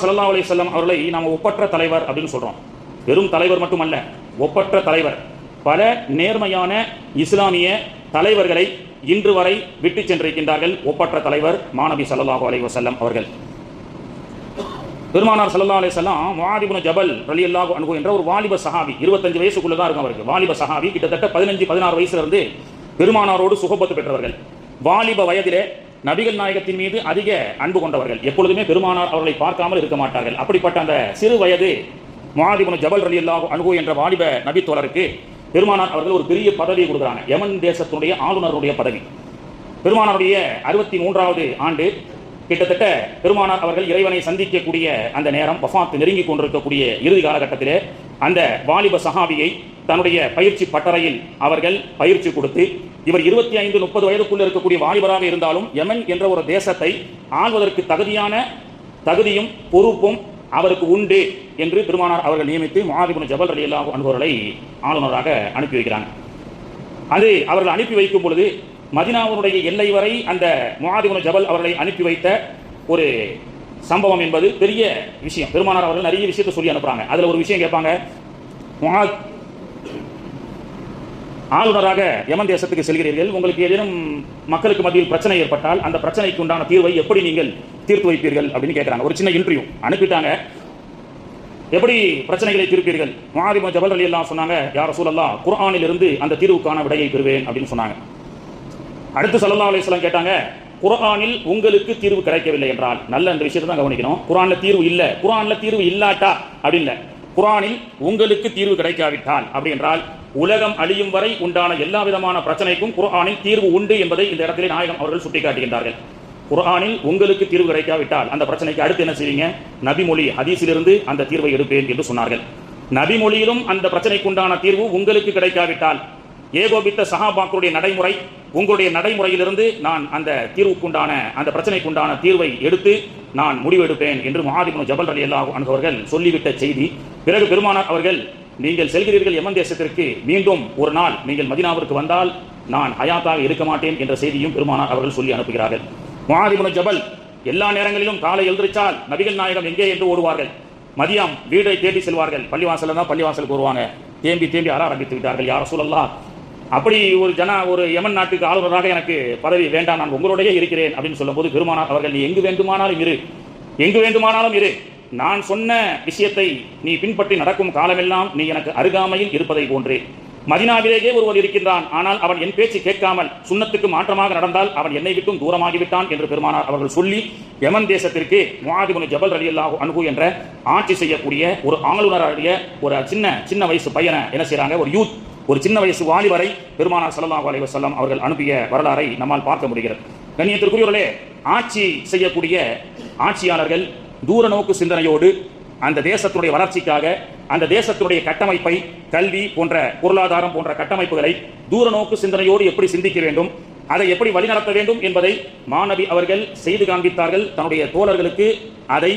சல்லா அலி செல்லம் அவர்களை நாம் ஒப்பற்ற தலைவர் அப்படின்னு சொல்றோம். வெறும் தலைவர் மட்டுமல்ல ஒப்பற்ற தலைவர். பல நேர்மையான இஸ்லாமிய தலைவர்களை இன்று வரை விட்டு சென்றிருக்கின்றார்கள் ஒப்பற்ற தலைவர் மாணவி சல்லாஹு அலி வசல்லம் அவர்கள். பெருமானார் சல்லா அலி வஸல்லம் வாலிபுன ஜபல் ரலியல்லாஹு அனுகு என்ற ஒரு வாலிப சஹாபி 25 வயசுக்குள்ள தான் இருக்கும் அவருக்கு. வாலிப சஹாபி கிட்டத்தட்ட 15 16 வயசுல இருந்து பெருமானாரோடு சுகபத்து பெற்றவர்கள். வாலிப வயதிலே நபிகள் நாயகத்தின் மீது அதிக அன்பு கொண்டவர்கள். எப்பொழுதுமே பெருமானார் அவர்களை பார்க்காமல் இருக்க மாட்டார்கள். அப்படிப்பட்ட அந்த சிறு வயது மாதிபுன ஜபல் ரலியல்லாஹு அனுகு என்ற வாலிப நபி தோழருக்கு பெருமானார் அவர்கள் ஒரு பெரிய பதவியை கொடுக்குறாங்க. யமன் தேசத்தினுடைய ஆளுநருடைய பதவி. பெருமானாருடைய அறுபத்தி மூன்றாவது ஆண்டு கிட்டத்தட்ட பெருமானார் அவர்கள் இறைவனை சந்திக்கக்கூடிய அந்த நேரம் வஃபாத் நெருங்கி கொண்டிருக்கக்கூடிய இறுதி காலகட்டத்திலே அந்த வாலிப சஹாபியை தன்னுடைய பயிற்சி பட்டறையில் அவர்கள் பயிற்சி கொடுத்து இவர் இருபத்தி ஐந்து முப்பது வயதுக்குள்ள இருக்கக்கூடிய வாலிபராக இருந்தாலும் யமன் என்ற ஒரு தேசத்தை ஆள்வதற்கு தகுதியான தகுதியும் பொறுப்பும் அவருக்கு உண்டு என்று பெருமானார் அவர்கள் நியமித்து முஆதிபுன் ஜபல் ரலியல்லாஹு அன்பவர்களை ஆளுநராக அனுப்பி வைக்கிறாங்க. அது அவர்கள் அனுப்பி வைக்கும் பொழுது மதினாவுடைய எல்லை வரை அந்த முஆதிபுன் ஜபல் அவர்களை அனுப்பி வைத்த ஒரு சம்பவம் என்பது பெரிய விஷயம். பெருமானார் அவர்கள் நிறைய விஷயத்தை சொல்லி அனுப்புறாங்க. அதுல ஒரு விஷயம் கேட்பாங்க. முஆத் ஆளுநராக யமன் தேசத்துக்கு செல்கிறீர்கள். உங்களுக்கு ஏதேனும் மக்களுக்கு மத்தியில் பிரச்சனை ஏற்பட்டால் அந்த பிரச்சனைக்கு உண்டான தீர்வை எப்படி நீங்கள் தீர்த்து வைப்பீர்கள் அப்படின்னு கேட்குறாங்க ஒரு சின்ன இன்டர்வியூ அனுப்பிட்டாங்க. எப்படி பிரச்சனைகளை தீர்ப்பீர்கள்? மாரிம ஜபல் அலி எல்லாம் சொன்னாங்க யார சூழல்லாம் குரானில் இருந்து அந்த தீர்வுக்கான விடையை பெறுவேன் அப்படின்னு சொன்னாங்க. அடுத்து சல்லா அலிஸ்லாம் கேட்டாங்க குரானில் உங்களுக்கு தீர்வு கிடைக்கவில்லை என்றால் நல்ல இந்த விஷயத்தை தான் கவனிக்கணும். குரானில் தீர்வு இல்லை. குரானில் தீர்வு இல்லாட்டா? அப்படி குரானில் உங்களுக்கு தீர்வு கிடைக்காவிட்டால் அப்படி என்றால் உலகம் அழியும் வரை உண்டான எல்லா விதமான பிரச்சனைக்கும் குர்ஆனில் தீர்வு உண்டு என்பதை இந்த இடத்திலே நாயகம் அவர்கள் சுட்டிக்காட்டுகின்றார்கள். குர்ஆனில் உங்களுக்கு தீர்வு கிடைக்காவிட்டால் அந்த பிரச்சனைக்கு அடுத்து என்ன செய்வீங்க? நபிமொழி ஹதீஸிலிருந்து அந்த தீர்வை எடுப்பேன் என்று சொன்னார்கள். நபிமொழியிலும் அந்த பிரச்சனைக்குண்டான தீர்வு உங்களுக்கு கிடைக்காவிட்டால் ஏகோபித்த சஹாபாக்களுடைய நடைமுறை உங்களுடைய நடைமுறையிலிருந்து நான் அந்த தீர்வுக்குண்டான அந்த பிரச்சனைக்குண்டான தீர்வை எடுத்து நான் முடிவெடுப்பேன் என்று மகாதிபுன் ஜபல் அலி அல்லாஹ் அவர்கள் சொல்லிவிட்ட செய்தி. பிறகு பெருமானார் அவர்கள் நீங்கள் செல்கிறீர்கள் எமன் தேசத்திற்கு மீண்டும் ஒரு நாள் நீங்கள் மதினாவிற்கு வந்தால் நான் ஹயாத்தாக இருக்க மாட்டேன் என்ற செய்தியும் பெருமானார் அவர்கள் சொல்லி அனுப்புகிறார்கள். மகாதிபுன் ஜபல் எல்லா நேரங்களிலும் காலை எழுந்திரிச்சால் நபிகள் நாயகம் எங்கே என்று ஓடுவார்கள். மதியம் வீடை தேடி செல்வார்கள். பள்ளிவாசல் தான் பள்ளிவாசலுக்கு வருவாங்க. தேம்பி தேம்பி அற ஆரம்பித்து விட்டார்கள். யார் சொல்லலாம் அப்படி ஒரு ஜன ஒரு யமன் நாட்டுக்கு ஆளுநராக எனக்கு பதவி வேண்டாம் நான் உங்களுடைய இருக்கிறேன் அப்படின்னு சொல்லும்போது பெருமானார் அவர்கள் நீ எங்கு வேண்டுமானாலும் இரு. எங்கு வேண்டுமானாலும் இரு. நான் சொன்ன விஷயத்தை நீ பின்பற்றி நடக்கும் காலமெல்லாம் நீ எனக்கு அருகாமையில் இருப்பதை போன்றே. மதினாவிலேயே ஒருவர் இருக்கின்றான். ஆனால் அவன் என் பேச்சு கேட்காமல் சுண்ணத்துக்கு மாற்றமாக நடந்தால் அவன் என்னை விட்டும் தூரமாகிவிட்டான் என்று பெருமானார் அவர்கள் சொல்லி யமன் தேசத்திற்கு முஆதிபுன் ஜபல் ரலியல்லாஹு அன்ஹு என்ற ஆட்சி செய்யக்கூடிய ஒரு ஆளுநருடைய ஒரு சின்ன சின்ன வயசு பையனை என்ன செய்கிறாங்க ஒரு யூத் ஒரு சின்ன வயசு வாலிபரை பெருமானார் ஸல்லல்லாஹு அலி வஸல்லம் அவர்கள் அனுப்பிய வரலாறை நம்மால் பார்க்க முடிகிறது. கண்ணியத்திற்குரியவர்களே ஆட்சி செய்யக்கூடிய ஆட்சியாளர்கள் தூர நோக்கு சிந்தனையோடு அந்த தேசத்துடைய வளர்ச்சிக்காக அந்த தேசத்துடைய கட்டமைப்பை கல்வி போன்ற பொருளாதாரம் போன்ற கட்டமைப்புகளை தூர நோக்கு சிந்தனையோடு எப்படி சிந்திக்க வேண்டும் அதை எப்படி வழிநடத்த வேண்டும் என்பதை மாணவி அவர்கள் செய்து காண்பித்தார்கள். தன்னுடைய தோழர்களுக்கு அதை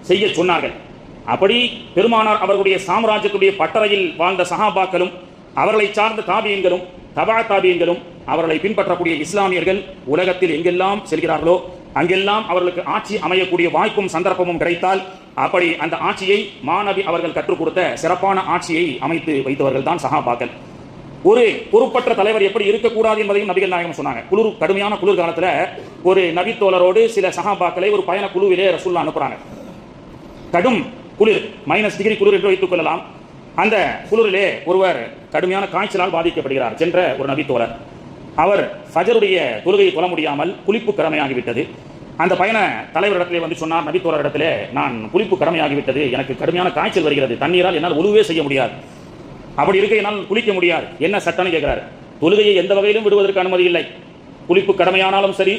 செய்ய சொன்னார்கள். அப்படி பெருமானார் அவர்களுடைய சாம்ராஜ்யத்துடைய பட்டறையில் வாழ்ந்த சஹாபாக்களும் அவர்களை சார்ந்த தாபியங்களும் தபா தாபியங்களும் அவர்களை பின்பற்றக்கூடிய இஸ்லாமியர்கள் உலகத்தில் எங்கெல்லாம் செல்கிறார்களோ அங்கெல்லாம் அவர்களுக்கு ஆட்சி அமையக்கூடிய வாய்ப்பும் சந்தர்ப்பமும் கிடைத்தால் அப்படி அந்த ஆட்சியை மாணவி அவர்கள் கற்றுக் கொடுத்த சிறப்பான ஆட்சியை அமைத்து வைத்தவர்கள் தான் சகாபாக்கள். ஒரு பொறுப்பற்ற தலைவர் எப்படி இருக்கக்கூடாது என்பதையும் நபிகள் நாயகம் சொன்னாங்க. குளிர் கடுமையான குளிர்காலத்துல ஒரு நபித்தோழரோடு சில சகாபாக்களை ஒரு பயண குழுவிலே ரசூல்லா அனுப்புறாங்க. கடும் குளிர் மைனஸ் டிகிரி குளிர் என்று வைத்துக் கொள்ளலாம். அந்த குளிரிலே ஒருவர் கடுமையான காய்ச்சலால் பாதிக்கப்படுகிறார் சென்ற ஒரு நபித்தோழர். அவர் ஃபஜருடைய தொழுகையை கொல்ல முடியாமல் குளிப்பு கடமையாகிவிட்டது. அந்த பயண தலைவரிடத்திலே வந்து சொன்னார் நபித்தோர இடத்திலே நான் குளிப்பு கடமையாகிவிட்டது. எனக்கு கடுமையான காய்ச்சல் வருகிறது. தண்ணீரால் என்னால் உழுவே செய்ய முடியாது. அப்படி இருக்க என்னால் குளிக்க முடியாது. என்ன சட்டம்னு கேட்கிறார். தொழுகையை எந்த வகையிலும் விடுவதற்கு அனுமதி இல்லை. குளிப்பு கடமையானாலும் சரி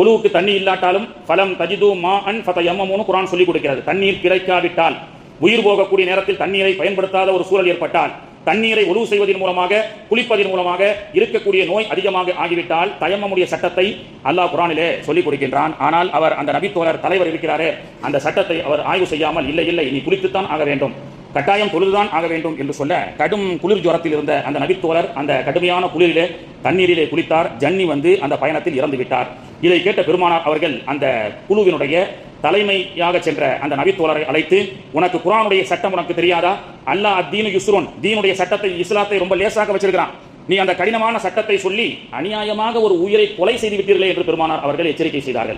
ஒழுவுக்கு தண்ணி இல்லாட்டாலும் பலம் தஜிது மா அன் ஃபத எம்மமோனு குரான் சொல்லிக் கொடுக்கிறது. தண்ணீர் கிடைக்காவிட்டால் உயிர் போகக்கூடிய நேரத்தில் தண்ணீரை பயன்படுத்தாத ஒரு சூழல் ஏற்பட்டால் தண்ணீரை ஒழுவு செய்வதன் மூலமாக குளிப்பதன் மூலமாக இருக்கக்கூடிய நோய் அதிகமாக ஆகிவிட்டால் தயமமுடைய சட்டத்தை அல்லாஹ் குரானிலே சொல்லிக் கொடுக்கின்றான். ஆனால் அவர் அந்த நபித்தோழர் தலைவர் இருக்கிறாரே அந்த சட்டத்தை அவர் ஆய்வு செய்யாமல் இல்லை இல்லை நீ குளித்துத்தான் ஆக வேண்டும் கட்டாயம் தொழுதுதான் ஆக வேண்டும் என்று சொல்ல கடும் குளிர் ஜுரத்தில் இருந்த அந்த நபித்தோழர் அந்த கடுமையான குளிரிலே தண்ணீரிலே குளித்தார். ஜன்னி வந்து அந்த பயணத்தில் இறந்து விட்டார் இதை கேட்ட பெருமானார் அவர்கள் அந்த குழுவினுடைய தலைமையாக சென்ற அந்த நபித்தோழரை அழைத்து உனக்கு குரானுடைய சட்டம் உனக்கு தெரியாதா? அல்லாஹ் அத்தீனு யுஸ்ரோன் தீனுடைய சட்டத்தை இஸ்லாத்தை ரொம்ப லேசாக வச்சிருக்கிறான். நீ அந்த கடினமான சட்டத்தை சொல்லி அநியாயமாக ஒரு உயிரை கொலை செய்து விட்டீர்களே என்று பெருமானார் அவர்கள் எச்சரிக்கை செய்தார்கள்.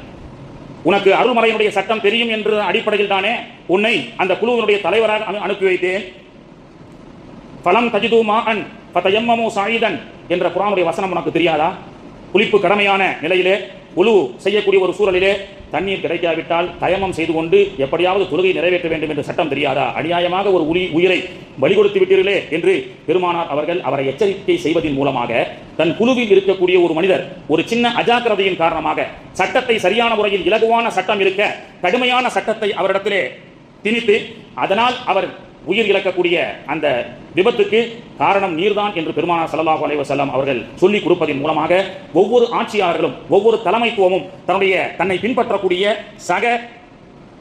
உனக்கு அருள்மறையினுடைய சட்டம் தெரியும் என்ற அடிப்படையில் தானே உன்னை அந்த குழுவினுடைய தலைவராக அனு- அனுப்பி வைத்தேன். பலம் தஜிது மாஅன் ஃபதயம்மமு சாயிதன் என்ற குரானுடைய வசனம் உனக்கு தெரியாதா? குளிப்பு கடமையான நிலையிலே உழு செய்யக்கூடிய ஒரு சூழலிலே தண்ணீர் கிடைக்காவிட்டால் தயமம் செய்து கொண்டு எப்படியாவது தொழுகை நிறைவேற்ற வேண்டும் என்று சட்டம் தெரியாதா? அநியாயமாக ஒரு உரி உயிரை பலி கொடுத்து விட்டீர்களே என்று பெருமானார் அவர்கள் அவரை எச்சரிக்கை செய்வதன் மூலமாக தன் குழுவில் இருக்கக்கூடிய ஒரு மனிதர் ஒரு சின்ன அஜாக்கிரதையின் காரணமாக சட்டத்தை சரியான முறையில் இலகுவான சட்டம் இருக்க கடுமையான சட்டத்தை அவரிடத்திலே திணித்து அதனால் அவர் உயிர் இழக்கக்கூடிய அந்த விபத்துக்கு காரணம் நீர்தான் என்று பெருமானா ஸல்லல்லாஹு அலைஹி வஸல்லம் அவர்கள் சொல்லிக் கொடுப்பதன் மூலமாக ஒவ்வொரு ஆட்சியாளர்களும் ஒவ்வொரு தலைமைத்துவமும் தன்னுடைய தன்னை பின்பற்றக்கூடிய சக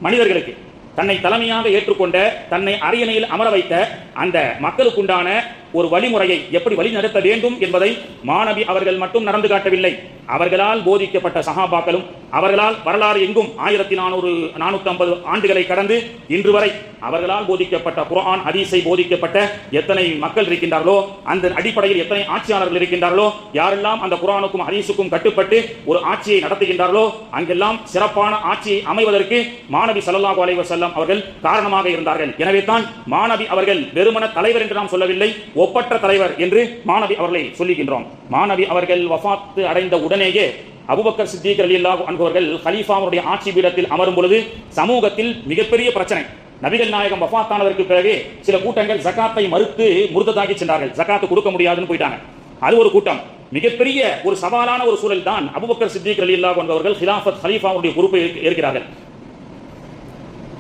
மனிதர்களுக்கு தன்னை தலைமையாக ஏற்றுக்கொண்ட தன்னை அரியணையில் அமர வைத்த அந்த மக்களுக்குண்டான ஒரு வழிமுறையை எப்படி வழி நடத்த வேண்டும் என்பதை மாணவி அவர்கள் மட்டும் நடந்து காட்டவில்லை. அவர்களால் போதிக்கப்பட்ட சகாபாக்களும் அவர்களால் வரலாறு எங்கும் ஆயிரத்தி நானூறு நானூத்தி ஐம்பது ஆண்டுகளை கடந்து இன்று வரை அவர்களால் போதிக்கப்பட்ட குரான் ஹதீஸை போதிக்கப்பட்ட எத்தனை மக்கள் இருக்கின்றார்களோ அந்த அடிப்படையில் எத்தனை ஆட்சியாளர்கள் இருக்கின்றார்களோ யாரெல்லாம் அந்த குரானுக்கும் ஹதீஸுக்கும் கட்டுப்பட்டு ஒரு ஆட்சியை நடத்துகின்றார்களோ அங்கெல்லாம் சிறப்பான ஆட்சியை அமைவதற்கு மாணவி சல்லாஹூ அலைஹி அவர்கள் காரணமாக இருந்தார்கள். எனவே தான் மாணவி அவர்கள் வெறுமன தலைவர் என்று நாம் சொல்லவில்லை ஒப்பற்ற தலைவர் என்று மாணவி அவர்களை சொல்லுகின்றோம். மாணவி அவர்கள் வஃபாத்து அடைந்த உடனேயே அபுபக்கர் சித்திக் ரலியல்லாஹு அன்ஹு அவர்கள் ஹலீஃபாவுடைய ஆட்சி பீடத்தில் அமரும் பொழுது சமூகத்தில் மிகப்பெரிய பிரச்சனை. நபிகள் நாயகம் வஃபாத்தானதற்கு பிறகு சில கூட்டங்கள் ஜக்காத்தை மறுத்து முருததாகி சென்றார்கள். ஜக்காத்து கொடுக்க முடியாதுன்னு போயிட்டாங்க. அது ஒரு கூட்டம். மிகப்பெரிய ஒரு சவாலான ஒரு சூழல் தான் அபுபக்கர் சித்திக் ரலியல்லாஹு அன்ஹு அவர்கள் ஹிலாஃபத் ஹலீஃபாவுடைய பொறுப்பை ஏற்கிறார்கள்.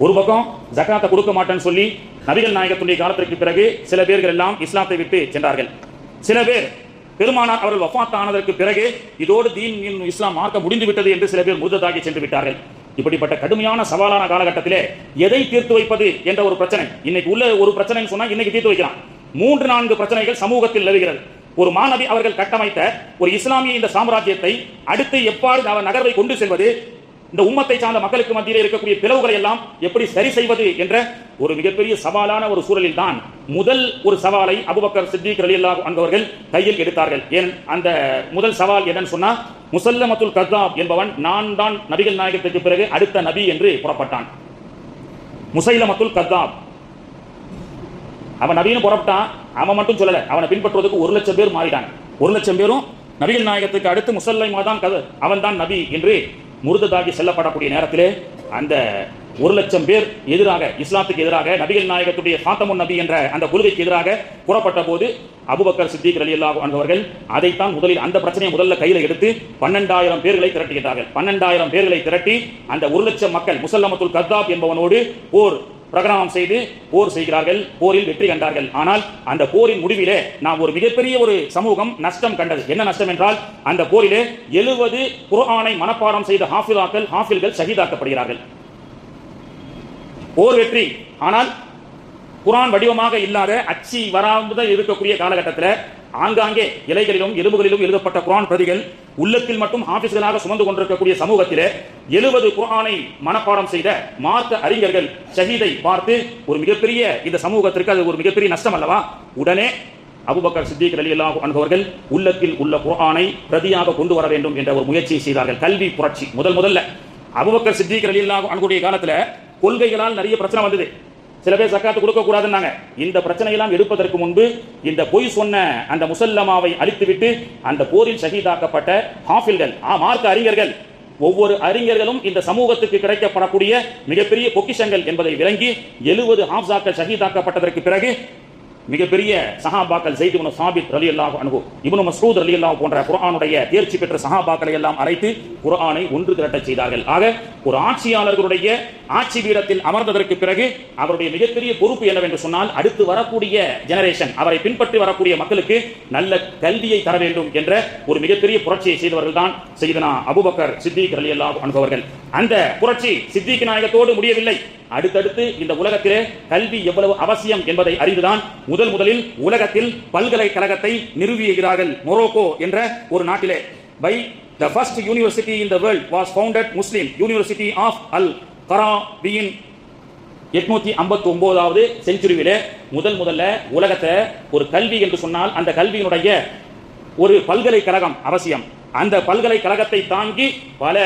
ஒரு பக்கம் ஜக்காத்தை கொடுக்க மாட்டேன்னு சொல்லி நபிகள் நாயகத்துடைய காலத்திற்கு பிறகு சில பேர்கள் எல்லாம் இஸ்லாத்தை விட்டு சென்றார்கள். சில பேர் பெருமானார் அவர்கள் வஃத் ஆனதற்கு பிறகு இதோடு தீன் இஸ்லாம் மார்க்க முடிந்து விட்டது என்று சில பேர் முருததாகி சென்று விட்டார்கள். இப்படிப்பட்ட கடுமையான சவாலான காலகட்டத்திலே எதை தீர்த்து வைப்பது என்ற ஒரு பிரச்சனை இன்னைக்கு உள்ள ஒரு பிரச்சனைன்னு சொன்னா இன்னைக்கு தீர்த்து வைக்கலாம். மூன்று நான்கு பிரச்சனைகள் சமூகத்தில் நிலவுகிறது. ஒரு மாணவி அவர்கள் கட்டமைத்த ஒரு இஸ்லாமிய இந்த சாம்ராஜ்யத்தை அடுத்து எவ்வாறு அவர் நகர்வை கொண்டு செல்வது இந்த உம்மத்தை சார்ந்த மக்களுக்கு மத்தியில் இருக்கக்கூடிய பிளவுகளை எல்லாம் எப்படி சரி செய்வது என்ற ஒரு மிகப்பெரிய சவாலான ஒரு சூழலில் தான் முதல் ஒரு சவாலை அபுபக்கர் சித்திக் ரலியல்லாஹு அன்ஹு கையில் எடுத்தார்கள். ஏன்? அந்த முதல் சவால் என்னன்னு சொன்னா முசல்லமத்துல் கத்தாப் என்பவன் நான் தான் நபிகள் நாயகத்துக்கு பிறகு அடுத்த நபி என்று புறப்பட்டான். முசைலமத்துல் கத்தாப். அவன் நபின்னு புறப்பட்டான். அவன் மட்டும் சொல்லல அவனை பின்பற்றுவதற்கு ஒரு லட்சம் பேர் மாறிட்டான் ஒரு லட்சம் பேரும் நபிகள் நாயகத்துக்கு அடுத்து முசல்லை தான் அவன் தான் நபி என்று முருததாகி செல்லப்படக்கூடிய நேரத்திலே அந்த ஒரு லட்சம் பேர் எதிராக இஸ்லாத்துக்கு எதிராக நபிகள் நாயகத்துடைய ஃபாத்தமுன் நபி என்ற அந்த கொள்கைக்கு எதிராக புறப்பட்ட போது அபுபக்கர் சித்திக் அலி அன்ஹு என்பவர்கள் அதைத்தான் முதலில் அந்த பிரச்சனையை முதல்ல கையில் எடுத்து பன்னெண்டாயிரம் பேர்களை திரட்டுகிறார்கள் பன்னெண்டாயிரம் பேர்களை திரட்டி அந்த ஒரு லட்சம் மக்கள் முசல்லமத்துல் கத்தாப் என்பவனோடு போர் பிரகடனம் செய்து போர் செய்கிறார்கள் போரில் வெற்றி கண்டார்கள். ஆனால் அந்த போரின் முடிவிலே நாம் ஒரு மிகப்பெரிய ஒரு சமூகம் நஷ்டம் கண்டது. என்ன நஷ்டம் என்றால் அந்த போரிலே எழுபது குரானை மனப்பாடம் செய்த ஹாஃபிலாக்கள் ஹாஃபில்கள் ஷஹீதாக்கப்படுகிறார்கள். போர் வெற்றி. ஆனால் குரான் வடிவமாக இல்லாத அச்சி வராமல் இருக்கக்கூடிய காலகட்டத்தில் ஆங்காங்கே இலைகளிலும் எலும்புகளிலும் எழுதப்பட்ட குரான் பிரதிகள் உள்ளத்தில் மட்டும் ஆபீஸ்களாக சுமந்து கொண்டிருக்கக்கூடிய சமூகத்திலே எழுபது குரானை மனப்பாடம் செய்த மார்க்க அறிஞர்கள் ஷஹீதை பார்த்து ஒரு மிகப்பெரிய இந்த சமூகத்திற்கு அது ஒரு மிகப்பெரிய நஷ்டம் அல்லவா? உடனே அபுபக்கர் சித்திக் அலி அன்ஹு அவர்கள் உள்ளத்தில் உள்ள குரானை பிரதியாக கொண்டு வர வேண்டும் என்ற ஒரு முயற்சியை செய்தார்கள். கல்வி புரட்சி முதல் முதல்ல. அபுபக்கர் சித்திக் ரலியல்லாஹு அன்புடைய காலத்துல கொள்கைகளால் நிறைய பிரச்சனை வந்தது. சில பேர் சக்காத்து கொடுக்க கூடாதுன்னாங்க. இந்த பிரச்சனையெல்லாம் எடுப்பதற்கு முன்பு இந்த பொய் சொன்ன அந்த முசல்லமாவை அழித்துவிட்டு அந்த போரில் ஷஹீதாக்கப்பட்ட ஹாஃபில்கள் ஆ, மார்க்க அறிஞர்கள் ஒவ்வொரு அறிஞர்களும் இந்த சமூகத்துக்கு கிடைக்கப்படக்கூடிய மிகப்பெரிய பொக்கிஷங்கள் என்பதை விளங்கி எழுபது ஹாப்சாக்கள் ஷஹீதாக்கப்பட்டதற்கு பிறகு மிகப்பெரிய சஹாபாக்கள் ஜெயித் இப்னு சாபித் அனுகு இவனு மசூத் அலி அல்லாஹ் போன்ற குரானுடைய தேர்ச்சி பெற்ற சஹாபாக்களை எல்லாம் அழைத்து குரானை ஒன்று திரட்டச் செய்தார்கள். ஆக ஒரு ஆட்சியாளர்களுடைய ஆட்சி பீடத்தில் அமர்ந்ததற்கு பிறகு அவருடைய மிகப்பெரிய பொறுப்பு என்னவென்று சொன்னால் அடுத்து வரக்கூடிய ஜெனரேஷன் அவரை பின்பற்றி வரக்கூடிய மக்களுக்கு நல்ல கல்வியை தர வேண்டும் என்ற ஒரு மிகப்பெரிய புரட்சியை செய்தவர்கள் தான் செய்தனா அபுபக்கர் சித்திக் அலி அல்லாஹ் அனுபவர்கள் அந்த புரட்சி சித்திக் நாயகத்தோடு முடியவில்லை. அடுத்தடுத்து இந்த உலகத்திலே கல்வி எவ்வளவு அவசியம் என்பதை அறிந்துதான் முதல் முதலில் உலகத்தில் பல்கலைக்கழகத்தை நிறுவியுகிறார்கள் மொரோக்கோ என்ற ஒரு நாட்டிலே. By the first university in the world was founded Muslim university of al Qarawiyyin எட்நூத்தி ஐம்பத்தி ஒன்பதாவது செஞ்சுரியிலே முதல் முதல்ல உலகத்தை ஒரு கல்வி என்று சொன்னால் அந்த கல்வியினுடைய ஒரு பல்கலைக்கழகம் அவசியம். அந்த பல்கலைக்கழகத்தை தாங்கி பல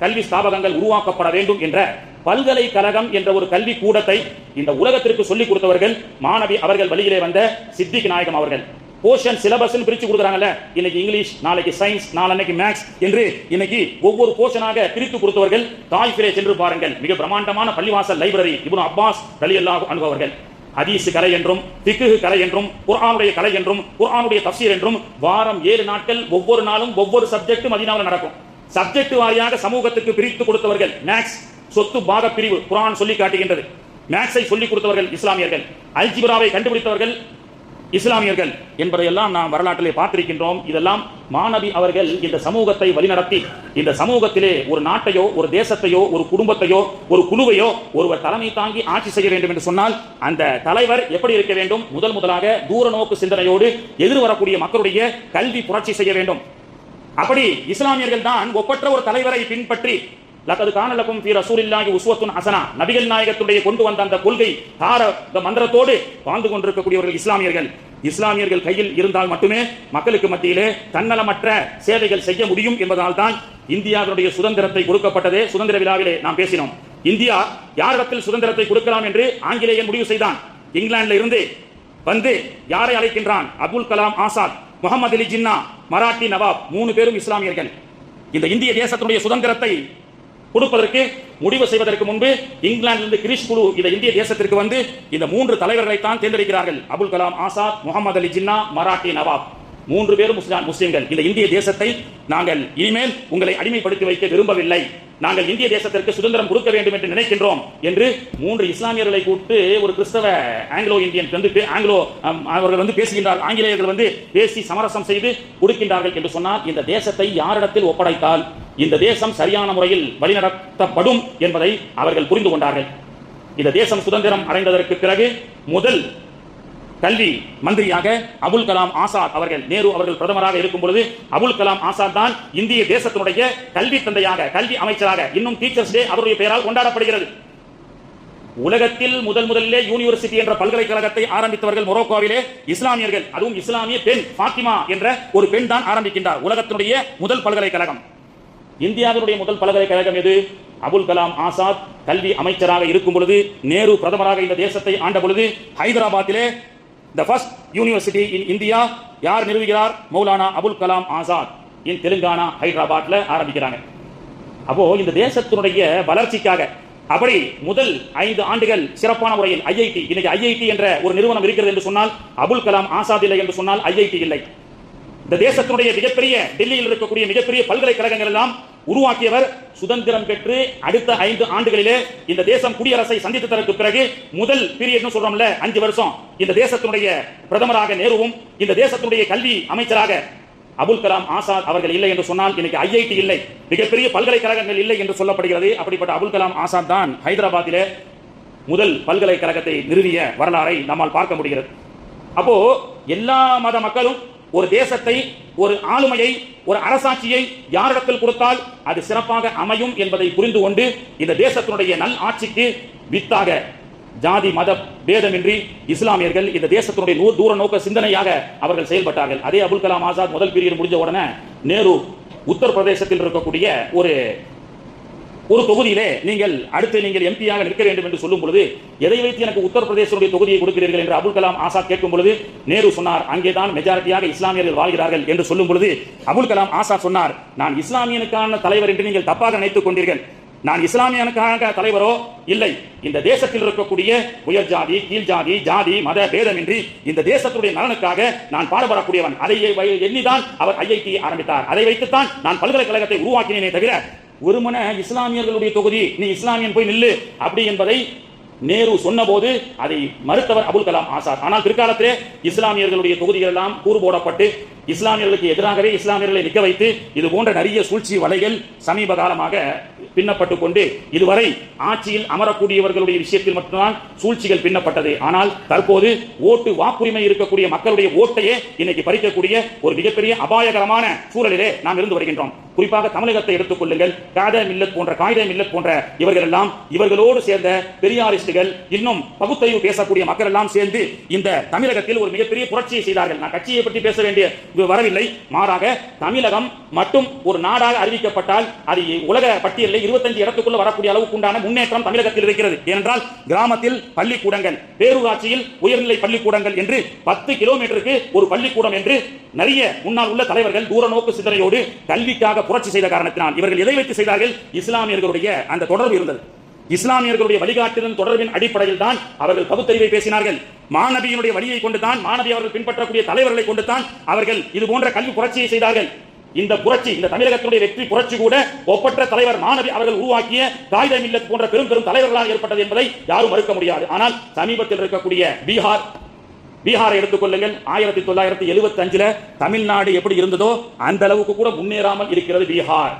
கல்வி ஸ்தாபகங்கள் உருவாக்கப்பட வேண்டும் என்ற பல்கலைக்கழகம் என்ற ஒரு கல்வி கூடத்தை இந்த உலகத்திற்கு சொல்லிக் கொடுத்தவர்கள் மாணவி அவர்கள் வழியிலே வந்த சித்திக் நாயகம் அவர்கள். போர்ஷன் சிலபஸ் பிரிச்சு கொடுக்குறாங்கல்ல. இன்னைக்கு இங்கிலீஷ் நாளைக்கு சயின்ஸ் நாளைக்கு மேக்ஸ் என்று இன்னைக்கு ஒவ்வொரு போர்ஷனாக பிரித்து கொடுத்தவர்கள் தாய்ஃபிலே சென்று பாருங்கள். மிக பிரம்மாண்டமான பள்ளிவாசல் லைப்ரரி இப்னு அப்பாஸ் ரலியல்லாஹு அல்லாஹ் அனுபவர்கள் ஹதீஸ் கலை என்றும் திக்குகு கலை என்றும் குர்ஆனுடைய கலை என்றும் குர்ஆனுடைய தஃசீர் என்றும் வாரம் ஏழு நாட்கள் ஒவ்வொரு நாளும் ஒவ்வொரு சப்ஜெக்டும் மதினாவில் நடக்கும். சப்ஜெக்ட் வாரியாக சமூகத்துக்கு பிரித்து கொடுத்தவர்கள் மேக்ஸ் சொத்து பாக பிரிவு குரான் சொல்லி காட்டுகின்றது. மேக்ஸை சொல்லிக் கொடுத்தவர்கள் இஸ்லாமியர்கள். அல்ஜிபராவை கண்டுபிடித்தவர்கள் இஸ்லாமியர்கள் என்பதையெல்லாம் நாம் வரலாற்றிலே பார்த்திருக்கின்றோம். இதெல்லாம் மாணவி அவர்கள் இந்த சமூகத்தை வழிநடத்தி இந்த சமூகத்திலே ஒரு நாட்டையோ ஒரு தேசத்தையோ ஒரு குடும்பத்தையோ ஒரு குழுவையோ ஒருவர் தலைமை தாங்கி ஆட்சி செய்ய வேண்டும் என்று சொன்னால் அந்த தலைவர் எப்படி இருக்க வேண்டும்? முதல் முதலாக தூர நோக்கு சிந்தனையோடு எதிர்வரக்கூடிய மக்களுடைய கல்வி புரட்சி செய்ய வேண்டும். அப்படி இஸ்லாமியர்கள் தான் ஒப்பற்ற ஒரு தலைவரை பின்பற்றி லக்கது காணலக்கும் ஃபீ ரசூலில்லாஹி உஸ்வத்துன் ஹசனா. நபிகள் நாயகத்துடைய கொண்டு வந்த அந்த கொள்கை தார இந்த மந்திரத்தோடு வாழ்ந்து கொண்டிருக்கக்கூடியவர்கள் இஸ்லாமியர்கள். இஸ்லாமியர்கள் கையில் இருந்தால் மட்டுமே மக்களுக்கு மத்தியிலே தன்னலமற்ற சேவைகள் செய்ய முடியும் என்பதால் தான் இந்தியாவினுடைய சுதந்திரத்தை கொடுக்கப்பட்டதே. சுதந்திர விழாவிலே நாம் பேசினோம். இந்தியா யாரிடத்தில் சுதந்திரத்தை கொடுக்கலாம் என்று ஆங்கிலேயன் முடிவு செய்தான். இங்கிலாந்துல இருந்து வந்து யாரை அழைக்கின்றான்? அபுல் கலாம் ஆசாத் முகமது அலி ஜின்னா மராட்டி நவாப் மூணு பேரும் இஸ்லாமியர்கள். இந்த இந்திய தேசத்தினுடைய சுதந்திரத்தை கொடுப்பதற்கு முடிவு செய்வதற்கு முன்பு இங்கிலாந்திலிருந்து கிரிஷ் குழு இந்த இந்திய தேசத்திற்கு வந்து இந்த மூன்று தலைவர்களை தான் தேர்ந்தெடுக்கிறார்கள். அபுல் கலாம் ஆசாத் முகமது அலி ஜின்னா மராட்டி நவாப். மூன்று பேரும் முஸ்லீம்கள் முஸ்லிம்கள். இந்த இந்திய தேசத்தை நாங்கள் இனிமேல் உங்களை அடிமைப்படுத்தி வைக்க விரும்பவில்லை. நாங்கள் இந்திய தேசத்திற்கு சுதந்திரம் கொடுக்க வேண்டும் என்று நினைக்கின்றோம் என்று மூன்று இஸ்லாமியர்களை கூப்பிட்டு ஒரு கிறிஸ்தவ ஆங்கிலோ இந்தியன் வந்து ஆங்கிலோ அவர்கள் வந்து பேசுகின்றார். ஆங்கிலேயர்கள் வந்து பேசி சமரசம் செய்து கொடுக்கின்றார்கள் என்று சொன்னால் இந்த தேசத்தை யாரிடத்தில் ஒப்படைத்தால் இந்த தேசம் சரியான முறையில் வழிநடத்தப்படும் என்பதை அவர்கள் புரிந்து கொண்டார்கள். இந்த தேசம் சுதந்திரம் அடைந்ததற்கு பிறகு முதல் கல்வி மந்திரியாக அபுல் கலாம் ஆசாத் அவர்கள் நேரு அவர்கள் பிரதமராக இருக்கும் பொழுது அபுல் கலாம் ஆசாத் தான் இந்திய தேசத்தினுடைய கல்வி தந்தையாக கல்வி அமைச்சராக இன்னும் டீச்சர்ஸ் டே அவருடைய பெயரால் கொண்டாடப்படுகிறது. உலகத்தில் முதல் முதலிலே யூனிவர்சிட்டி என்ற பல்கலைக்கழகத்தை ஆரம்பித்தவர்கள் மொரோக்கோவிலே இஸ்லாமியர்கள் அதுவும் இஸ்லாமிய பெண் பாத்திமா என்ற ஒரு பெண் தான் ஆரம்பிக்கின்றார் உலகத்தினுடைய முதல் பல்கலைக்கழகம். இந்தியாவினுடைய முதல் பல்கலைக்கழகம் எது? அபுல் கலாம் ஆசாத் கல்வி அமைச்சராக இருக்கும் பொழுது நேரு பிரதமராக இந்த தேசத்தை ஆண்ட பொழுது ஹைதராபாத்திலே the first university in India யார் நிறுவுகிறார்? மௌலானா அபுல் கலாம் ஆசாத். இன் தெலுங்கானா ஹைதராபாத்ல ஆரம்பிக்கிறாங்க. அப்போ இந்த தேசத்தினுடைய வளர்ச்சிக்காக அப்படி முதல் ஐந்து ஆண்டுகள் சிறப்பான முறையில் ஐஐடி இன்னைக்கு ஐஐடி என்ற ஒரு நிறுவனம் இருக்கிறது என்று சொன்னால் அபுல் கலாம் ஆசாத் இல்லை என்று சொன்னால் ஐஐடி இல்லை. இந்த தேசத்தினுடைய மிகப்பெரிய டெல்லியில் இருக்கக்கூடிய மிகப்பெரிய பல்கலைக்கழகங்கள் எல்லாம் உருவாக்கியவர் சுதந்திரம் பெற்று அடுத்த ஐந்து ஆண்டுகளிலே இந்த தேசம் குடியரசை சந்தித்ததற்கு பிறகு முதல் பீரியட்னு சொல்றோம்ல அஞ்சு வருஷம். இந்த தேசத்தினுடைய பிரதமராக நேருவும் இந்த தேசத்தினுடைய கல்வி அமைச்சராக அபுல் கலாம் ஆசாத் அவர்கள் இல்லை என்று சொன்னால் இன்னைக்கு ஐஐடி இல்லை. மிகப்பெரிய பல்கலைக்கழகங்கள் இல்லை என்று சொல்லப்படுகிறது. அப்படிப்பட்ட அபுல் கலாம் ஆசாத் தான் ஹைதராபாத்திலே முதல் பல்கலைக்கழகத்தை நிறுவிய வரலாறை நம்மால் பார்க்க முடிகிறது. அப்போ எல்லா மத மக்களும் ஒரு தேசத்தை ஒரு ஆளுமையை ஒரு அரசாட்சியை யாரிடத்தில் கொடுத்தால் அது சிறப்பாக அமையும் என்பதை புரிந்து கொண்டு இந்த தேசத்தினுடைய நல் ஆட்சிக்கு வித்தாக. ஜாதி மத பேதமின்றி இஸ்லாமியர்கள் இந்த தேசத்தினுடைய நூறு தூர நோக்க சிந்தனையாக அவர்கள் செயல்பட்டார்கள். அதே அபுல் கலாம் ஆசாத் முதல் பிரியர் முடிஞ்ச உடனே நேரு உத்தரப்பிரதேசத்தில் இருக்கக்கூடிய ஒரு ஒரு தொகுதியிலே நீங்கள் அடுத்து நீங்கள் எம்பியாக நிற்க வேண்டும் என்று சொல்லும் பொழுது எதை வைத்து எனக்கு உத்தரப்பிரதேசனுடைய தொகுதியை கொடுக்கிறீர்கள் என்று அபுல் கலாம் ஆசாத் கேட்கும் பொழுது நேரு சொன்னார் அங்கேதான் மெஜாரிட்டியாக இஸ்லாமியர்கள் வாழ்கிறார்கள் என்று சொல்லும் பொழுது அபுல் கலாம் ஆசாத் சொன்னார் நான் இஸ்லாமியனுக்கான தலைவர் என்று நீங்கள் தப்பாக நினைத்துக் கொண்டீர்கள். நான் இஸ்லாமியனுக்காக தலைவரோ இல்லை. இந்த தேசத்தில் இருக்கக்கூடிய உயர் ஜாதி கீழ் ஜாதி ஜாதி மத பேதமின்றி இந்த தேசத்துடைய நலனுக்காக நான் பாடுபடக்கூடியவன். அதை எண்ணிதான் அவர் ஐஐடி ஆரம்பித்தார். அதை வைத்துத்தான் நான் பல்கலைக்கழகத்தை உருவாக்கினேனே தவிர ஒருமன இஸ்லாமியர்களுடைய தொகுதி நீ இஸ்லாமியன் போய் நில்லு. அப்படி என்பதை நேரு சொன்னபோது அதை மறுத்தவர் அபுல் கலாம் ஆசாத். ஆனால் பிற்காலத்திலே இஸ்லாமியர்களுடைய தொகுதிகள் எல்லாம் கூறு போடப்பட்டு இஸ்லாமியர்களுக்கு எதிராகவே இஸ்லாமியர்களை நிற்க வைத்து இது போன்ற நிறைய சூழ்ச்சி வலைகள் சமீப காலமாக பின்னப்பட்டு கொண்டு இதுவரை ஆட்சியில் அமரக்கூடியவர்களுடைய விஷயத்தில் மட்டும்தான் சூழ்ச்சிகள் பின்னப்பட்டது. ஆனால் தற்போது ஓட்டு வாக்குரிமை இருக்கக்கூடிய மக்களுடைய ஓட்டையே இன்னைக்கு பறிக்கக்கூடிய ஒரு மிகப்பெரிய அபாயகரமான சூழலிலே நாம் இருந்து வருகின்றோம். குறிப்பாக தமிழகத்தை எடுத்துக்கொள்ளுங்கள் காத மில்லத் போன்ற காகித மில்லத் போன்ற இவர்கள் எல்லாம் இவர்களோடு சேர்ந்த பெரியாரிஸ்டுகள் இன்னும் பகுத்தறிவு பேசக்கூடிய மக்கள் எல்லாம் சேர்ந்து இந்த தமிழகத்தில் ஒரு மிகப்பெரிய புரட்சியை செய்தார்கள். நான் கட்சியை பற்றி பேச வேண்டிய வரவில்லை. மாறாக தமிழகம் மட்டும் ஒரு நாடாக அறிவிக்கப்பட்டால் அது உலக பட்டியலில் இருபத்தஞ்சு இடத்துக்குள்ள வரக்கூடிய அளவுக்கு உண்டான முன்னேற்றம் தமிழகத்தில் இருக்கிறது. ஏனென்றால் கிராமத்தில் பள்ளிக்கூடங்கள் பேரூராட்சியில் உயர்நிலை பள்ளிக்கூடங்கள் என்று பத்து கிலோமீட்டருக்கு ஒரு பள்ளிக்கூடம் என்று நிறைய முன்னால் உள்ள தலைவர்கள் தூர நோக்கு சிந்தனையோடு கல்விக்காக புரட்சி செய்த காரணத்தினால் இவர்கள் எதை வைத்து செய்தார்கள்? இஸ்லாமியர்களுடைய அந்த தொடர்பு இருந்தது. இஸ்லாமியர்களுடைய வழிகாட்டுதல் தொடர்பின் அடிப்படையில் தான் அவர்கள் பகுத்தறிவை பேசினார்கள். மாணவியினுடைய வழியை கொண்டுதான் மாணவி அவர்கள் பின்பற்றக்கூடிய தலைவர்களை கொண்டுதான் அவர்கள் இது போன்ற கல்வி புரட்சியை செய்தார்கள். இந்த புரட்சி இந்த தமிழகத்தினுடைய வெற்றி புரட்சி கூட ஒப்பற்ற தலைவர் மாணவி அவர்கள் உருவாக்கிய காகித மில்லத் போன்ற பெரும் பெரும் தலைவர்களால் ஏற்பட்டது என்பதை யாரும் மறுக்க முடியாது. ஆனால் சமீபத்தில் இருக்கக்கூடிய பீகார் பீகாரை எடுத்துக்கொள்ளுங்கள் ஆயிரத்தி தொள்ளாயிரத்தி எழுபத்தி அஞ்சுல தமிழ்நாடு எப்படி இருந்ததோ அந்த அளவுக்கு கூட முன்னேறாமல் இருக்கிறது பீகார்.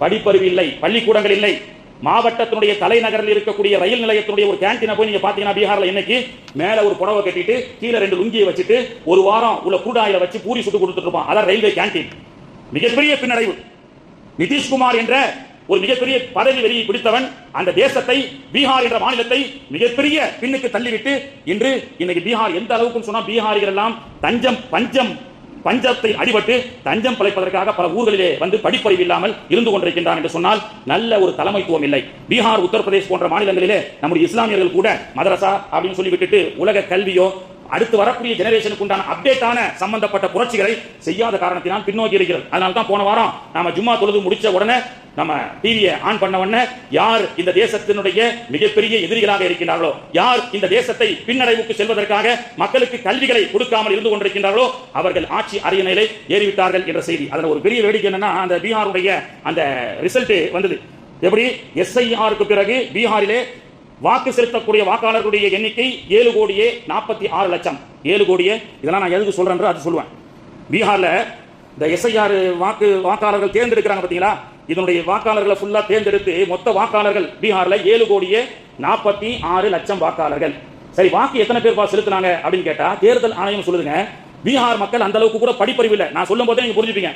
படிப்பறிவு இல்லை பள்ளிக்கூடங்கள் இல்லை. மாவட்டத்தினுடைய தலைநகரில் இருக்கக்கூடிய ரயில் நிலையத்தினுடைய ஒரு கேண்டீனை போய் நீங்க பாத்தீங்கன்னா பீகார்ல இன்னைக்கு மேல ஒரு புடவை கட்டிட்டு கீழே ரெண்டு லுங்கியை வச்சுட்டு ஒரு வாரம் உள்ள கூடாயில வச்சு பூரி சுட்டு கொடுத்துட்டு இருப்பான். அதான் ரயில்வே கேண்டீன் மிகப்பெரிய பின்னடைவு. நிதிஷ்குமார் என்ற ஒரு மிகப்பெரிய பதவி வெறியை பிடித்தவன் அந்த தேசத்தை பீகார் என்ற மாநிலத்தை மிகப்பெரிய பின்னுக்கு தள்ளிவிட்டு இன்று இன்னைக்கு பீகார் எந்த அளவுக்கு சொன்னா பீகாரிகள் எல்லாம் தஞ்சம் பஞ்சம் பஞ்சத்தை அடிபட்டு தஞ்சம் பிழைப்பதற்காக பல ஊர்களிலே வந்து படிப்பறிவு இல்லாமல் இருந்து கொண்டிருக்கின்றான் என்று சொன்னால் நல்ல ஒரு தலைமைத்துவம் இல்லை. பீகார் உத்தரப்பிரதேஷ் போன்ற மாநிலங்களிலே நம்முடைய இஸ்லாமியர்கள் கூட மதரசா அப்படின்னு சொல்லி விட்டுட்டு உலக கல்வியோ அடுத்து வரக்கூடிய ஜெனரேஷனுக்கு உண்டான அப்டேட்டான சம்பந்தப்பட்ட புரட்சிகளை செய்யாத காரணத்தினால் பின்னோக்கி இருக்கிறது. அதனால தான் போன வாரம் நாம ஜும்மா தொழுது முடிச்ச உடனே நம்ம டிவியை ஆன் பண்ண உடனே யார் இந்த தேசத்தினுடைய மிகப்பெரிய எதிரிகளாக இருக்கின்றார்களோ யார் இந்த தேசத்தை பின்னடைவுக்கு செல்வதற்காக மக்களுக்கு கல்விகளை கொடுக்காமல் இருந்து கொண்டிருக்கின்றார்களோ அவர்கள் ஆட்சி அரியணையிலே ஏறிவிட்டார்கள் என்ற செய்தி. அதில் ஒரு பெரிய வேடிக்கை என்னன்னா அந்த பீகாருடைய அந்த ரிசல்ட் வந்தது. எப்படி? எஸ்ஐஆருக்கு பிறகு பீகாரிலே வாக்கு செலுத்தக்கூடிய வாக்காளர்களுடைய எண்ணிக்கை ஏழு கோடியே நாற்பத்தி ஆறு லட்சம். ஏழு கோடியே? இதெல்லாம் நான் எதுக்கு சொல்றேன் அது சொல்லுவேன். பீகாரில் இந்த எஸ்ஐஆர் வாக்கு வாக்காளர்கள் தேர்ந்தெடுக்கிறாங்க பார்த்தீங்களா? இதனுடைய வாக்காளர்களை ஃபுல்லாக தேர்ந்தெடுத்து மொத்த வாக்காளர்கள் பீகாரில் ஏழு கோடியே நாற்பத்தி ஆறு லட்சம் வாக்காளர்கள். சரி வாக்கு எத்தனை பேர் செலுத்தினாங்க அப்படின்னு கேட்டால் தேர்தல் ஆணையம் சொல்லுதுங்க பீகார் மக்கள் அந்த அளவுக்கு கூட படிப்பறிவு இல்லை. நான் சொல்லும் போதே நீங்கள் புரிஞ்சுப்பீங்க.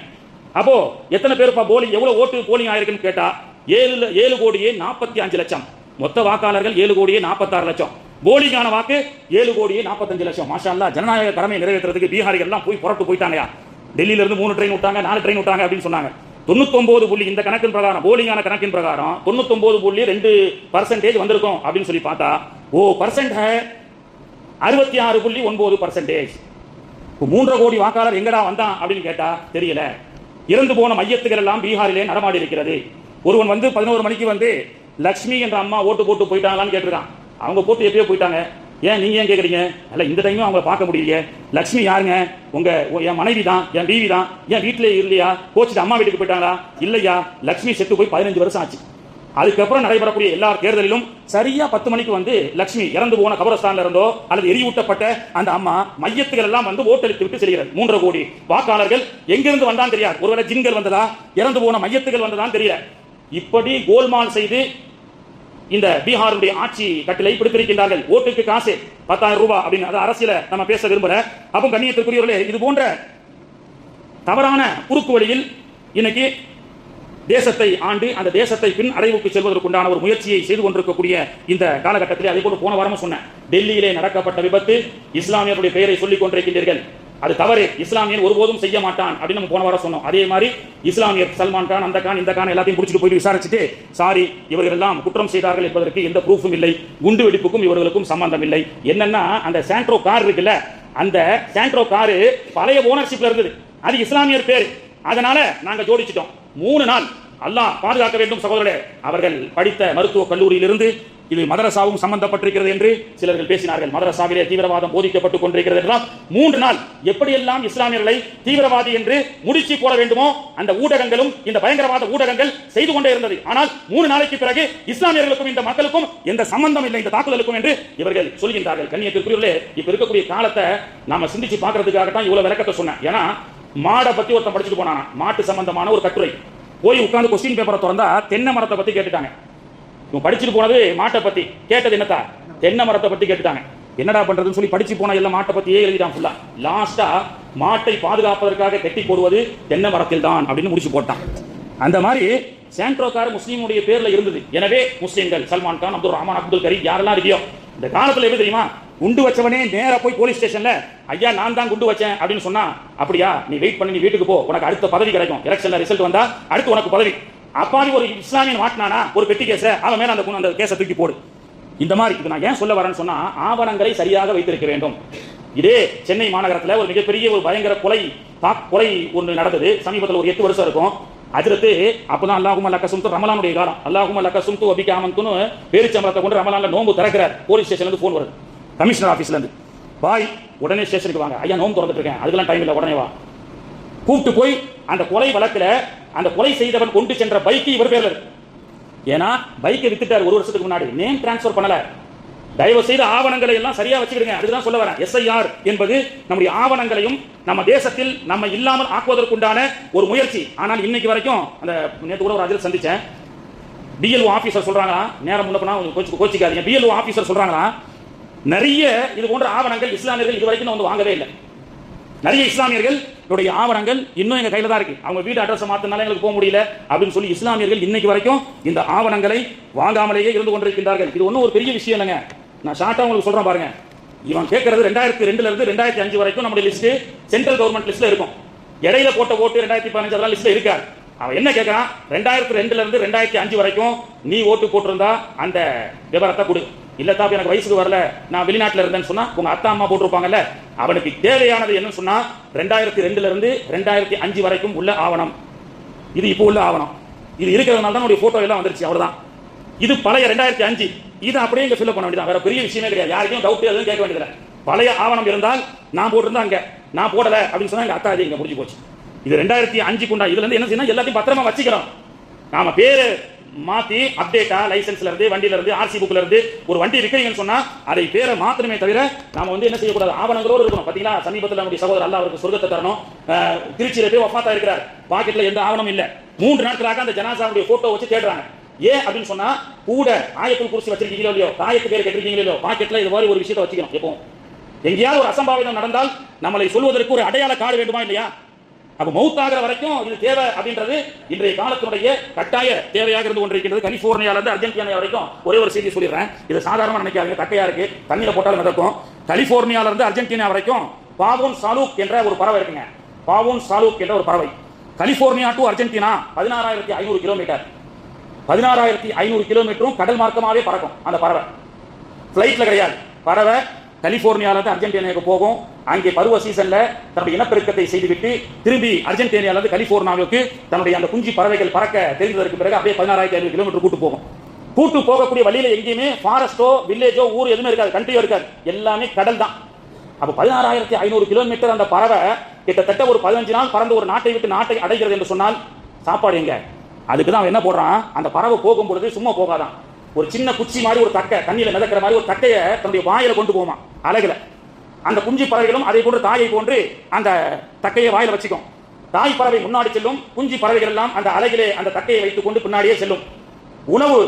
அப்போ எத்தனை பேர் போலிங் எவ்வளோ ஓட்டு போலிங் ஆயிருக்குன்னு கேட்டால் ஏழு ஏழு கோடியே நாற்பத்தி அஞ்சு லட்சம். மொத்த வாக்காளர்கள் ஏழு கோடியே நாற்பத்தாறு லட்சம். போலிங்கான வாக்கு ஏழு கோடியே நாற்பத்தஞ்சு லட்சம். மாஷா ஜனநாயக கடமை நிறைவேற்றுறதுக்கு பீகாரிகள் எல்லாம் போய் புறட்டு போயிட்டாங்கயா டெல்லியில இருந்து மூணு ட்ரெயின் விட்டாங்க நாலு ட்ரெயின் விட்டாங்க அப்படின்னு சொன்னாங்க. தொண்ணூத்தொன்பது புள்ளி இந்த கணக்கின் பிரகாரம் போலிங்கான கணக்கின் பிரகாரம் தொண்ணூத்தொன்பது புள்ளி ரெண்டு பர்சன்டேஜ் வந்திருக்கும் அப்படின்னு சொல்லி பார்த்தா ஓ பர்சன்ட் அறுபத்தி ஆறு புள்ளி ஒன்பது பர்சன்டேஜ் மூன்றரை கோடி வாக்காளர் எங்கடா வந்தான் அப்படின்னு கேட்டா தெரியல. இறந்து போன மையத்துகள் எல்லாம் பீகாரிலே நடமாடி இருக்கிறது. ஒருவன் வந்து பதினோரு மணிக்கு வந்து லக்ஷ்மி என்ற அம்மா ஓட்டு போட்டு போயிட்டாங்களான்னு கேட்டிருக்கான். அவங்க போட்டு எப்பயோ போயிட்டாங்க. ஏன் நீங்க ஏன் கேட்குறீங்க அல்ல இந்த டைமும் அவங்கள பார்க்க முடியலையே. லக்ஷ்மி யாருங்க? உங்க என் மனைவி தான் என் பிவி தான். என் வீட்டிலே இல்லையா? கோச்சிட்டு அம்மா வீட்டுக்கு போயிட்டாங்களா? இல்லையா. லக்ஷ்மி செத்து போய் பதினஞ்சு வருஷம் ஆச்சு. அதுக்கப்புறம் நடைபெறக்கூடிய எல்லா தேர்தலிலும் சரியா பத்து மணிக்கு வந்து லட்சுமி இறந்து போன கபரஸ்தான்ல இருந்தோ அல்லது எரியூட்டப்பட்ட அந்த அம்மா மையத்துகள் எல்லாம் வந்து ஓட்டளித்து விட்டு செல்கிறது மூன்றரை கோடி வாக்காளர்கள் எங்கிருந்து வந்தான் தெரியாது. ஒருவேளை ஜின்கள் வந்ததா? இறந்து போன மையத்துகள் வந்ததான் தெரியல. இப்படி கோல்மால் செய்து இந்த பீகாருடைய ஆட்சி கட்டிலை பிடித்திருக்கின்றார்கள். ஓட்டுக்கு காசு பத்தாயிரம் ரூபாய் அப்படின்னு அது அரசியல நம்ம பேச விரும்புற அப்போ கண்ணியத்திற்குரியவர்களே இது போன்ற தவறான குறுக்கு வழியில் இன்னைக்கு தேசத்தை ஆண்டு அந்த தேசத்தை பின் அடைவுக்கு செல்வதற்குண்டான ஒரு முயற்சியை செய்து கொண்டிருக்கக்கூடிய இந்த காலகட்டத்தில் அதே போல போன வாரமும் சொன்னேன். டெல்லியிலே நடக்கப்பட்ட விபத்து இஸ்லாமியருடைய பெயரை சொல்லிக் கொண்டிருக்கின்றீர்கள். அது தவறு. இஸ்லாமியன் ஒருபோதும் செய்ய மாட்டான் அப்படின்னு நம்ம போன வாரம் சொன்னோம். அதே மாதிரி இஸ்லாமியர் சல்மான் கான் அந்த கான் இந்த கான் எல்லாத்தையும் பிடிச்சிட்டு போயிட்டு விசாரிச்சுட்டு சாரி இவர்கள் எல்லாம் குற்றம் செய்தார்கள் என்பதற்கு எந்த ப்ரூஃபும் இல்லை. குண்டு வெடிப்புக்கும் இவர்களுக்கும் சம்பந்தம் இல்லை. என்னன்னா அந்த சாண்ட்ரோ கார் இருக்குல்ல அந்த சாண்ட்ரோ காரு பழைய ஓனர்ஷிப்ல இருந்தது. அது இஸ்லாமியர் பேர். அதனால நாங்க ஜோடிச்சிட்டோம். மூணு நாள். அல்லாஹ் பாதுகாக்க வேண்டும் சகோதரர் அவர்கள் படித்த மருத்துவ கல்லூரியிலிருந்து இது மதரசாவும் சம்பந்தப்பட்டிருக்கிறது என்று சிலர்கள் பேசினார்கள். மதரசாவிலே தீவிரவாதம் போதிக்கப்பட்டுக் கொண்டிருக்கிறது என்றால் மூன்று நாள் எப்படியெல்லாம் இஸ்லாமியர்களை தீவிரவாதி என்று முடிச்சு போட வேண்டுமோ அந்த ஊடகங்களும் இந்த பயங்கரவாத ஊடகங்கள் செய்து கொண்டே இருந்தது. ஆனால் மூணு நாளைக்கு பிறகு இஸ்லாமியர்களுக்கும் இந்த மக்களுக்கும் எந்த சம்பந்தம் இல்லை இந்த தாக்குதலுக்கும் என்று இவர்கள் சொல்கின்றார்கள். கண்ணியத்திற்குரியவர்களே இப்ப இருக்கக்கூடிய காலத்தை நாம சிந்திச்சு பார்க்கறதுக்காக தான் இவ்வளவு விளக்கத்தை சொன்னேன். ஏன்னா மாடை பத்தி ஒருத்தன் படிச்சுட்டு போனானா? மாட்டு சம்பந்தமான ஒரு கட்டுரை. போய் உட்கார்ந்து கொஸ்டின் பேப்பரை திறந்தா தென்னை மரத்தை பத்தி கேட்டுட்டாங்க. இவன் படிச்சுட்டு போனது மாட்டை பத்தி. கேட்டது என்னத்தா? தென்னை மரத்தை பத்தி கேட்டுட்டாங்க. என்னடா பண்றதுன்னு சொல்லி படிச்சு போன எல்லாம் மாட்டை பத்தியே எழுதிட்டான் ஃபுல்லா லாஸ்டா மாட்டை பாதுகாப்பதற்காக கட்டி போடுவது தென்னை மரத்தில் தான் அப்படின்னு முடிச்சு போட்டான். அந்த மாதிரி சாண்ட்ரோ முஸ்லீமுடைய பேர்ல இருந்தது. எனவே முஸ்லீம்கள் சல்மான் கான் அப்துல் ரஹ்மான் அப்துல் கரீம் யாரெல்லாம் இருக்கியோ இந்த காலத்துல எப்படி தெரியுமா? குண்டு வச்சவனே நேராக போய் போலீஸ் ஸ்டேஷன்ல ஐயா நான் தான் குண்டு வச்சேன் அப்படின்னு சொன்னா அப்படியா? நீ வெயிட் பண்ணி நீ வீட்டுக்கு போ. உனக்கு அடுத்த பதவி கிடைக்கும். எலெக்ஷன்ல ரிசல்ட் வந்தா அடுத்து உனக்கு பதவி. அப்பாவி ஒரு இஸ்லாமியன் மாட்டினானா? ஒரு பெட்டி கேஸ? அவன் மேல அந்த அந்த கேஸை தூக்கி போடு. இந்த மாதிரி இது நான் ஏன் சொல்ல வரேன்னு சொன்னா ஆவணங்களை சரியாக வைத்திருக்க வேண்டும். இதே சென்னை மாநகரத்துல ஒரு மிகப்பெரிய ஒரு பயங்கர கொலை கொலை ஒன்று நடந்தது. சமீபத்தில் ஒரு எட்டு வருஷம் இருக்கும். அதிரத்து அப்பதான் அல்லாஹும் அல்லக்க சும்து ரமலானுடைய காலம். அல்லாஹும் அல்லக்க சும்து அபிகாமந்துன்னு பேரிச்சம்பளத்தை கொண்டு ரமலான்ல நோம்பு திறக்கிறார். போலீஸ் ஸ்டேஷன்ல இருந்து ஃபோன் வருது. கமிஷனர் ஆஃபீஸ்ல இருந்து. பாய் உடனே ஸ்டேஷனுக்கு வாங்க. ஐயா நோம்பு திறந்துட்டு இருக்கேன். அதுக்கெல்லாம் டைம் இல்லை உடனே வா. கூப்பிட்டு போய் அந்த கொலை வழக்கில் அந்த கொலை செய்தவன் கொண்டு சென்ற பைக்கு இவர் பேர்ல இருக்கு. ஏன்னா பைக்கை வித்துட்டார் ஒரு வருஷத்துக்கு முன்னாடி. நேம் டிரான்ஸ்ஃபர் பண்ணல. தயவு செய்து ஆவணங்களை எல்லாம் சரியா வச்சுக்கிடுங்க. அதுதான் சொல்ல வரேன். எஸ்ஐஆர் என்பது நம்முடைய ஆவணங்களையும் நம்ம தேசத்தில் நம்ம இல்லாமல் ஆக்குவதற்குண்டான ஒரு முயற்சி. ஆனால் இன்னைக்கு வரைக்கும் அந்த நேற்று கூட ஒரு அதில் சந்திச்சேன். பிஎல்ஓ ஆபீசர் சொல்றாங்களா? நேரம் முன்னப்பனா கோச்சு கோச்சிக்காதீங்க. பிஎல்ஓ ஆபீசர் சொல்றாங்களா? நிறைய இது போன்ற ஆவணங்கள் இஸ்லாமியர்கள் இது வரைக்கும் வந்து வாங்கவே இல்லை. நிறைய இஸ்லாமியர்கள் உடைய ஆவணங்கள் இன்னும் எங்க கையில தான் இருக்கு. அவங்க வீடு அட்ரஸ் மாத்தினால எங்களுக்கு போக முடியல அப்படின்னு சொல்லி இஸ்லாமியர்கள் இன்னைக்கு வரைக்கும் இந்த ஆவணங்களை வாங்காமலேயே இருந்து கொண்டிருக்கின்றார்கள். இது ஒன்றும் ஒரு பெரிய விஷயம் இல்லைங்க. நான் ஷார்ட்டா உங்களுக்கு சொல்றேன் பாருங்க. இவன் கேட்கறது ரெண்டாயிரத்தி ரெண்டுல இருந்து ரெண்டாயிரத்தி அஞ்சு வரைக்கும் நம்முடைய லிஸ்ட் சென்ட்ரல் கவர்மெண்ட் லிஸ்ட்ல இருக்கும். இடையில போட்ட ஓட்டு ரெண்டாயிரத்தி பதினஞ்சு அதெல்லாம் லிஸ்ட்ல இருக்காது. அவன் என்ன கேட்கறான் ரெண்டாயிரத்தி ரெண்டுல இருந்து ரெண்டாயிரத்தி அஞ்சு வரைக்கும் நீ ஓட்டு போட்டிருந்தா அந்த விவரத்தை கொடு. இல்லை தாப்பி எனக்கு வயசுக்கு வரல. நான் வெளிநாட்டில் இருந்தேன்னு சொன்னா உங்க அத்தா அம்மா போட்டிருப்பாங்கல்ல அவனுக்கு தேவையானது என்னன்னு சொன்னா ரெண்டாயிரத்தி ரெண்டுல இருந்து ரெண்டாயிரத்தி அஞ்சு வரைக்கும் உள்ள ஆவணம். இது இப்போ உள்ள ஆவணம். இது இருக்கிறதுனால தான் உடைய போட்டோ எல்லாம் வந்துருச்சு. அவ்வளவுதான். இது பழைய ரெண்டாயிரத்தி அஞ்சு. இது அப்படியே இங்க ஃபில் பண்ண வேண்டியதான் வேற பெரிய விஷயமே கிடையாது. யாருக்கும் டவுட் எதுவும் கேட்க வேண்டியதில்லை. பழைய ஆவணம் இருந்தால் நான் போட்டிருந்தா அங்க. நான் போடல அப்படின்னு சொன்னா எங்க அத்தா இது இங்க முடிஞ்சு போச்சு. இது ரெண்டாயிரத்தி அஞ்சுக்குண்டா இதுல இருந்து என்ன செய்யணும்? எல்லாத்தையும் பத்திரமா வச்சுக்கிறோம் நாம பேரு மாத்தி அப்டேட்டா லைசன்ஸ்ல இருந்து வண்டியில இருந்து ஆர்சி புக்ல இருந்து ஒரு வண்டி விற்கிறீங்கன்னு சொன்னா அதை பேரை மாத்தணுமே தவிர நாம வந்து என்ன செய்யக்கூடாது? ஆவணங்களோடு இருக்கணும். பாத்தீங்களா? சமீபத்தில் நம்முடைய சகோதரர் அல்ல அவருக்கு சொர்க்கத்தை தரணும். திருச்சியில போய் வஃபாத்தா இருக்கிறார். பாக்கெட்ல எந்த ஆவணம் இல்ல. மூன்று நாட்களாக அந்த ஜனாசாவுடைய போட்டோ வச்சு தேடுறாங்க. ஏன் அப்படின்னு சொன்னா கூட ஆயத்தில் குறிச்சு வச்சிருக்கீங்களோ இல்லையோ? தாயத்து பேர் கட்டிருக்கீங்களோ இல்லையோ? பாக்கெட்ல இது மாதிரி ஒரு விஷயத்தை வச்சுக்கணும். எப்பவும். எங்கேயாவது ஒரு அசம்பாவிதம் நடந்தால் நம்மளை சொல்வதற்கு ஒரு அடையாள காடு வேண்டுமா இல்லையா? அப்ப மவுத்தாகிற வரைக்கும் இது தேவை அப்படின்றது இன்றைய காலத்தினுடைய கட்டாய தேவையாக இருந்து கொண்டிருக்கிறது கலிபோர்னியால இருந்து அர்ஜென்டினா வரைக்கும் ஒரே ஒரு செய்தி சொல்லிடுறேன். இது சாதாரணமா நினைக்காதீங்க தக்கையா இருக்கு. தண்ணியில போட்டாலும் மிதக்கும். கலிபோர்னியால இருந்து அர்ஜென்டினா வரைக்கும் பாவோன் சாலூக் என்ற ஒரு பறவை இருக்குங்க. பாவோன் சாலூக் என்ற ஒரு பறவை. கலிபோர்னியா டு அர்ஜென்டினா பதினாறாயிரத்தி ஐநூறு கிலோமீட்டர் பதினாறாயிரத்தி ஐநூறு கிலோமீட்டரும் கடல் மார்க்கமாவே பறக்கும் அந்த பறவை. ஃப்ளைட்டில் கிடையாது. பறவை கலிபோர்னியால இருந்து அர்ஜென்டினாவுக்கு போகும். அங்கே பருவ சீசன்ல தன்னுடைய இனப்பெருக்கத்தை செய்துவிட்டு திரும்பி அர்ஜென்டினால இருந்து கலிபோர்னியாவுக்கு தன்னுடைய அந்த குஞ்சு பறவைகள் பறக்க தெரிந்ததற்கு பிறகு அப்படியே பதினாறாயிரத்தி ஐநூறு கிலோமீட்டர் கூட்டு போகும். கூட்டு போகக்கூடிய வழியில எங்கேயுமே ஃபாரஸ்டோ வில்லேஜோ ஊர் எதுவுமே இருக்காது. கண்ட்ரியோ இருக்காது. எல்லாமே கடல் தான். அப்போ பதினாறாயிரத்தி ஐநூறு கிலோமீட்டர் அந்த பறவை கிட்டத்தட்ட ஒரு பதினஞ்சு நாள் பறந்து ஒரு நாட்டை விட்டு நாட்டை அடைகிறது என்று சொன்னால் சாப்பாடு எங்க? அதுக்கு தான் அவன் என்ன போடுறான்? அந்த பறவை போகும்பொழுது சும்மா போகாதான். ஒரு சின்ன குச்சி மாதிரி ஒரு தக்கை தண்ணியில மிதக்கிற மாதிரி ஒரு தக்கையை தன்னுடைய வாயில கொண்டு போமா அழகுல. அந்த குஞ்சு பறவைகளும் அதை போன்று தாயை போன்று அந்த தக்கையை வாயில வச்சுக்கும். தாய் பறவை முன்னாடி செல்லும் குஞ்சு பறவைகள் எல்லாம் அந்த அழகிலே அந்த தக்கையை வைத்துக் கொண்டு பின்னாடியே செல்லும். உணவு